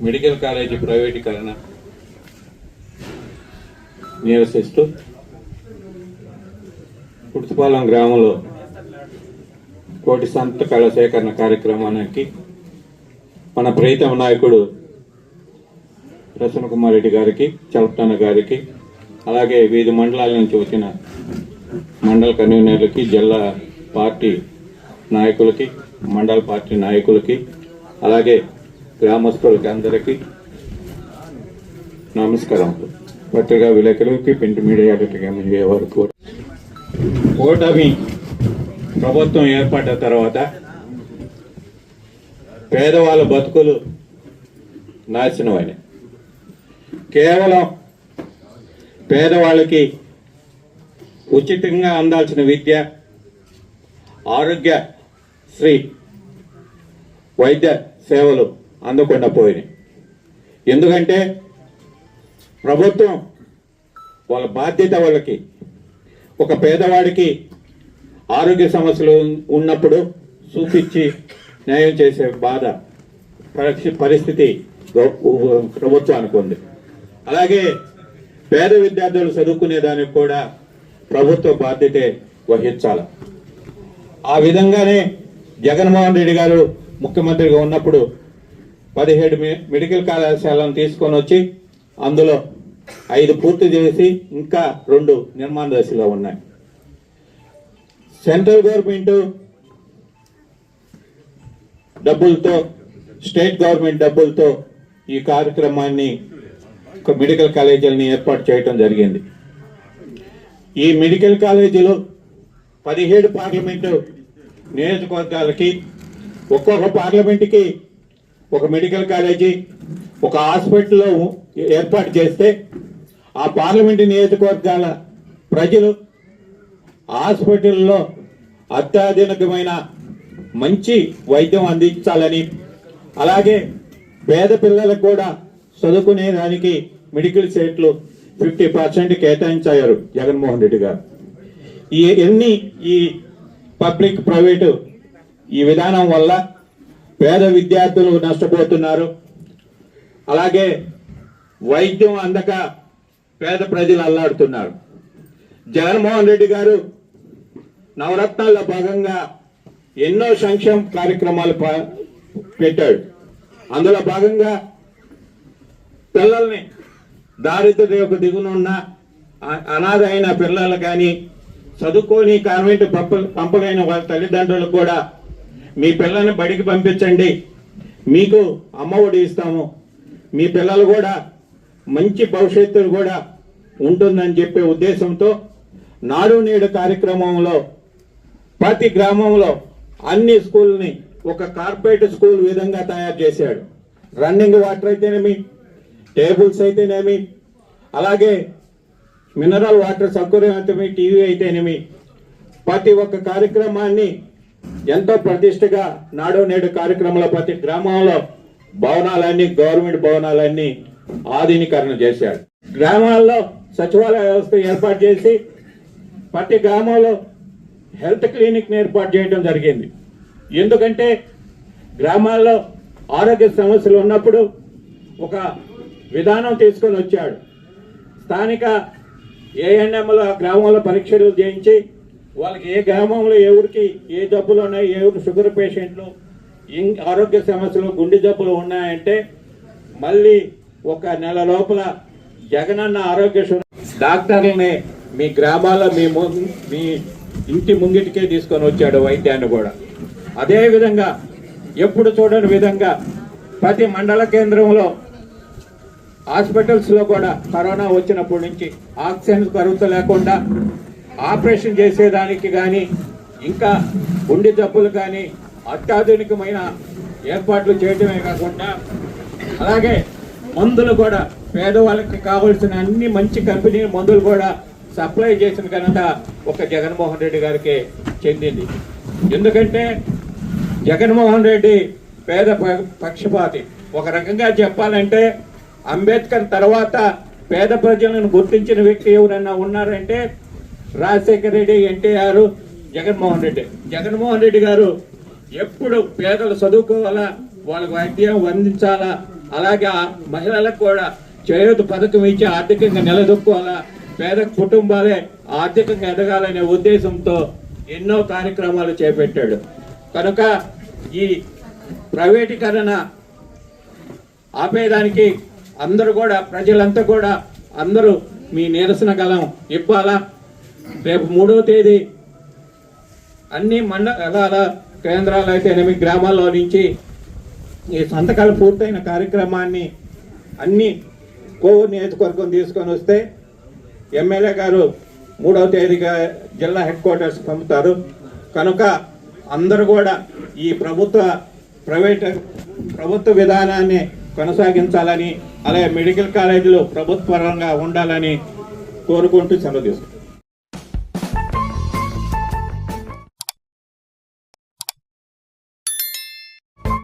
Medical college ప్రైవేటీకరణ నిరసిస్తూ కుర్తిపాలెం గ్రామంలో కోటి సంతకాల సేకరణ కార్యక్రమానికి మన ప్రీతమ నాయకుడు ప్రసన్న కుమార్ రెడ్డి గారికి చలపతన్న గారికి అలాగే వివిధ మండలాల నుంచి వచ్చిన మండల కన్వీనర్లకి జిల్లా పార్టీ నాయకులకి మండల పార్టీ నాయకులకి అలాగే గ్రామస్తులకి అందరికీ నమస్కారం. పత్రికా విలేకరులకి ప్రింట్ మీడియాలకి మీడియా వరకు ఓటమి ప్రభుత్వం ఏర్పడ్డ తర్వాత పేదవాళ్ళ బతుకులు నాశనమైనవి కేవలం పేదవాళ్ళకి ఉచితంగా అందాల్సిన విద్య ఆరోగ్య శ్రీ వైద్య సేవలు అందకుండా పోయినాయి ఎందుకంటే ప్రభుత్వం వాళ్ళ బాధ్యత వాళ్ళకి. ఒక పేదవాడికి ఆరోగ్య సమస్యలు ఉన్నప్పుడు చూపించి న్యాయం చేసే బాధ పరిస్థితి ప్రభుత్వానికి ఉంది. అలాగే పేద విద్యార్థులు చదువుకునే దానికి కూడా ప్రభుత్వ బాధ్యతే వహించాలి. ఆ విధంగానే జగన్మోహన్ రెడ్డి గారు ముఖ్యమంత్రిగా ఉన్నప్పుడు పదిహేడు మెడికల్ కళాశాలను తీసుకొని వచ్చి అందులో ఐదు పూర్తి చేసి ఇంకా రెండు నిర్మాణ దశలో ఉన్నాయి. సెంట్రల్ గవర్నమెంట్ డబ్బులతో స్టేట్ గవర్నమెంట్ డబ్బులతో ఈ కార్యక్రమాన్ని ఒక మెడికల్ కాలేజీలని ఏర్పాటు చేయడం జరిగింది. ఈ మెడికల్ కాలేజీలో పదిహేడు పార్లమెంటు నియోజకవర్గాలకి ఒక్కొక్క పార్లమెంటుకి ఒక మెడికల్ కాలేజీ ఒక హాస్పిటల్లో ఏర్పాటు చేస్తే ఆ పార్లమెంటు నియోజకవర్గాల ప్రజలు హాస్పిటల్లో అత్యాధునికమైన మంచి వైద్యం అందించాలని అలాగే పేద పిల్లలకు కూడా చదువుకునే దానికి మెడికల్ సీట్లు ఫిఫ్టీ పర్సెంట్ కేటాయించారు జగన్మోహన్ రెడ్డి గారు. ఈ ఎన్ని ఈ పబ్లిక్ ప్రైవేటు ఈ విధానం వల్ల పేద విద్యార్థులు నష్టపోతున్నారు. అలాగే వైద్యం అందక పేద ప్రజలు అల్లాడుతున్నారు. జగన్మోహన్ రెడ్డి గారు నవరత్నాల్లో భాగంగా ఎన్నో సంక్షేమ కార్యక్రమాలు పా- పెట్టాడు. అందులో భాగంగా పిల్లల్ని దారిద్ర్యకు దిగునున్న అనాథ అయిన పిల్లలు కానీ చదువుకొని కాన్వెంట్ పంప పంపలేని వాళ్ళ తల్లిదండ్రులకు కూడా మీ పిల్లల్ని బడికి పంపించండి. మీకు అమ్మ ఒడి ఇస్తాము. మీ పిల్లలు కూడా మంచి భవిష్యత్తు కూడా ఉంటుందని చెప్పే ఉద్దేశంతో నాడు నేడు కార్యక్రమంలో ప్రతి గ్రామంలో అన్ని స్కూల్ని ఒక కార్పొరేట్ స్కూల్ విధంగా తయారు చేశాడు. రన్నింగ్ వాటర్ అయితేనేమి టేబుల్స్ అయితేనేమి అలాగే మినరల్ వాటర్ సౌకర్యం అయితేమి టీవీ అయితేనేమి ప్రతి ఒక్క కార్యక్రమాన్ని ఎంతో ప్రతిష్టగా నాడు నేడు కార్యక్రమంలో ప్రతి గ్రామంలో భవనాలన్నీ గవర్నమెంట్ భవనాలన్నీ ఆధునీకరణ చేశాడు గ్రామాల్లో సచివాలయ వ్యవస్థ ఏర్పాటు చేసి ప్రతి గ్రామంలో హెల్త్ క్లినిక్ ఏర్పాటు చేయడం జరిగింది. ఎందుకంటే గ్రామాల్లో ఆరోగ్య సమస్యలు ఉన్నప్పుడు ఒక విధానం తీసుకొని వచ్చాడు. స్థానిక ఏఎన్ఎంల గ్రామంలో పరీక్షలు చేయించి వాళ్ళకి ఏ గ్రామంలో ఎవరికి ఏ జబ్బులు ఉన్నాయి ఎవరికి షుగర్ పేషెంట్లు ఇం- ఆరోగ్య సమస్యలు గుండె జబ్బులు ఉన్నాయంటే మళ్ళీ ఒక నెల లోపల జగనన్న ఆరోగ్య డాక్టర్లని మీ గ్రామాల్లో మీ ము- మీ ఇంటి ముంగిటికే తీసుకొని వచ్చాడు వైద్యాన్ని కూడా. అదేవిధంగా ఎప్పుడు చూడని విధంగా ప్రతి మండల కేంద్రంలో హాస్పిటల్స్లో కూడా కరోనా వచ్చినప్పటి నుంచి ఆక్సిజన్ కరువుత లేకుండా ఆపరేషన్ చేసేదానికి కానీ ఇంకా గుండె జబ్బులు కానీ అత్యాధునికమైన ఏర్పాట్లు చేయడమే కాకుండా అలాగే మందులు కూడా పేదవాళ్ళకి కావలసిన అన్ని మంచి కంపెనీ మందులు కూడా సప్లై చేసిన ఘనత ఒక జగన్మోహన్ రెడ్డి గారికి చెందింది. ఎందుకంటే జగన్మోహన్ రెడ్డి పేద ప- పక్షపాతి. ఒక రకంగా చెప్పాలంటే అంబేద్కర్ తర్వాత పేద ప్రజలను గుర్తించిన వ్యక్తి ఎవరైనా ఉన్నారంటే రాజశేఖర రెడ్డి ఎన్టీఆర్ జగన్మోహన్ రెడ్డి. జగన్మోహన్ రెడ్డి గారు ఎప్పుడు పేదలు చదువుకోవాలా? వాళ్ళకు వైద్యం అందించాలా? అలాగే మహిళలకు కూడా చేయూత పథకం ఇచ్చి ఆర్థికంగా నిలదొక్కోవాలా పేద కుటుంబాలే ఆర్థికంగా ఎదగాలనే ఉద్దేశంతో ఎన్నో కార్యక్రమాలు చేపట్టాడు. కనుక ఈ ప్రైవేటీకరణ ఆపేదానికి అందరూ కూడా ప్రజలంతా కూడా అందరూ మీ నిరసన గలం ఇవ్వాలా? రేపు మూడవ తేదీ అన్ని మండలాల కేంద్రాలు అయితే ఎనిమిది గ్రామాల్లో నుంచి ఈ సంతకాలు పూర్తయిన కార్యక్రమాన్ని అన్ని కోవూరు నియోజకవర్గం తీసుకొని వస్తే ఎమ్మెల్యే గారు మూడవ తేదీగా జిల్లా హెడ్ క్వార్టర్స్ పంపుతారు. కనుక అందరూ కూడా ఈ ప్రభుత్వ ప్రైవేట్ ప్రభుత్వ విధానాన్ని కొనసాగించాలని అలాగే మెడికల్ కాలేజీలు ప్రభుత్వ పరంగా ఉండాలని కోరుకుంటూ సెలవు తీసుకుంటాం